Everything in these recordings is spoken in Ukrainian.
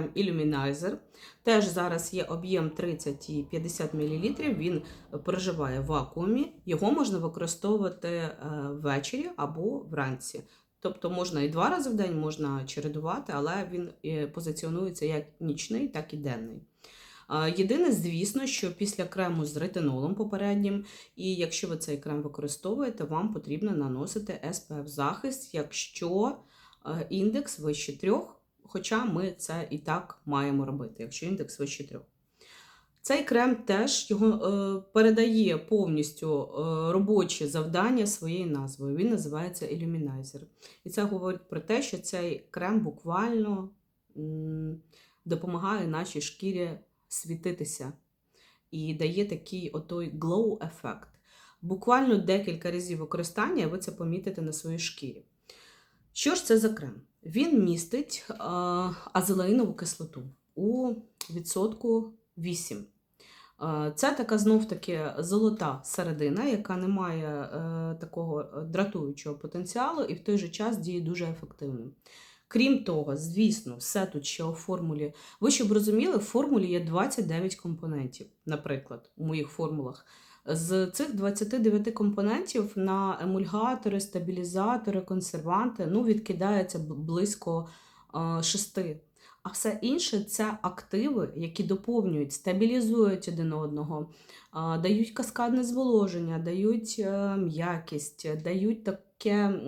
крем Illuminizer. Теж зараз є об'єм 30 і 50 мл. Він проживає в вакуумі. Його можна використовувати е, ввечері або вранці. Тобто можна і два рази в день можна чередувати, але він е, позиціонується як нічний, так і денний. Єдине, звісно, що після крему з ретинолом попереднім, і якщо ви цей крем використовуєте, вам потрібно наносити SPF захист, якщо е, індекс вище трьох, хоча ми це і так маємо робити, якщо індекс вище трьох. Цей крем теж його е, передає повністю е, робочі завдання своєю назвою. Він називається Illuminizer. І це говорить про те, що цей крем буквально допомагає нашій шкірі світитися і дає такий отой glow ефект. Буквально декілька разів використання, ви це помітите на своїй шкірі. Що ж це за крем? Він містить е, азелаїнову кислоту у відсотку 8. Е, Це така знов таки золота середина, яка не має е, такого дратуючого потенціалу і в той же час діє дуже ефективно. Крім того, звісно, все тут ще у формулі. Ви щоб розуміли, в формулі є 29 компонентів, наприклад, у моїх формулах. З цих 29 компонентів на емульгатори, стабілізатори, консерванти ну, відкидається близько 6. А все інше це активи, які доповнюють, стабілізують один одного, а, дають каскадне зволоження, дають е, м'якість, дають таке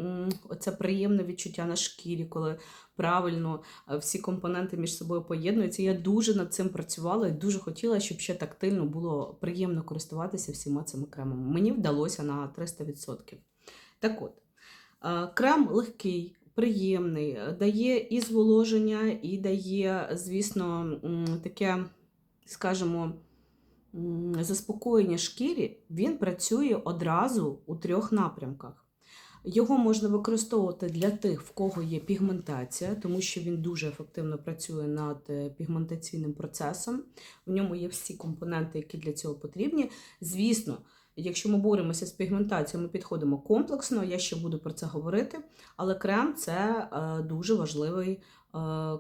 оце приємне відчуття на шкірі, коли правильно е, всі компоненти між собою поєднуються. Я дуже над цим працювала і дуже хотіла, щоб ще тактильно було приємно користуватися всіма цими кремами. Мені вдалося на 300%. Так от, е, крем легкий, приємний, е, дає і зволоження, і дає, звісно, таке, скажімо, заспокоєння шкірі. Він працює одразу у трьох напрямках. Його можна використовувати для тих, в кого є пігментація, тому що він дуже ефективно працює над е, пігментаційним процесом. В ньому є всі компоненти, які для цього потрібні. Звісно, якщо ми боремося з пігментацією, ми підходимо комплексно. Я ще буду про це говорити. Але крем це е, дуже важливий е,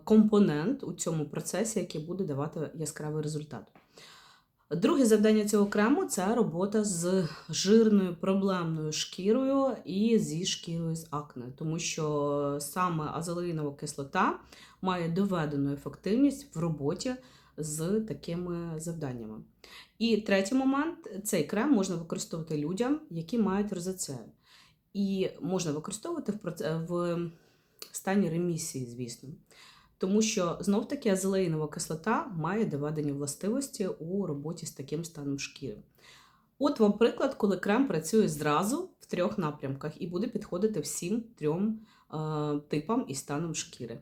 компонент у цьому процесі, який буде давати яскравий результат. Друге завдання цього крему це робота з жирною проблемною шкірою і зі шкірою з акне, тому що саме азелеїнова кислота має доведену ефективність в роботі з такими завданнями. І третій момент цей крем можна використовувати людям, які мають розацею. І можна використовувати в, стані ремісії, звісно. Тому що знов таки азелеїнова кислота має доведені властивості у роботі з таким станом шкіри. От вам приклад, коли крем працює зразу в трьох напрямках і буде підходити всім трьом е, типам і станом шкіри.